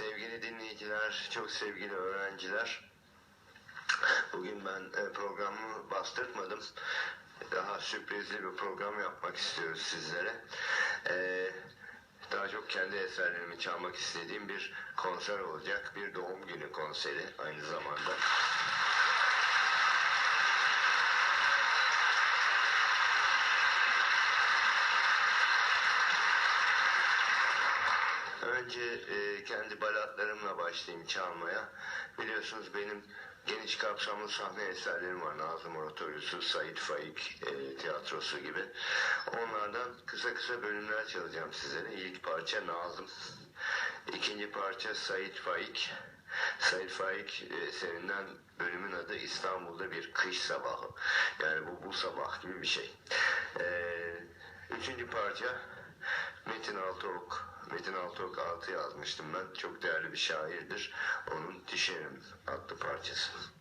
Sevgili dinleyiciler, çok sevgili öğrenciler. Bugün ben e, programı bastırtmadım. Daha sürprizli bir program yapmak istiyoruz sizlere. E, daha çok kendi eserlerimi çalmak istediğim bir konser olacak. Bir doğum günü konseri aynı zamanda. Önce e, kendi balatlarımla başlayayım çalmaya. Biliyorsunuz benim geniş kapsamlı sahne eserlerim var. Nazım Oratoryosu, Said Faik e, tiyatrosu gibi. Onlardan kısa kısa bölümler çalacağım sizlere. İlk parça Nazım. İkinci parça Said Faik. Said Faik eserinden bölümün adı İstanbul'da bir kış sabahı. Yani bu bu sabah gibi bir şey. E, üçüncü parça Metin Altıok. Metin Altıok altı yazmıştım ben. Çok değerli bir şairdir. Onun Düşerim adlı parçası.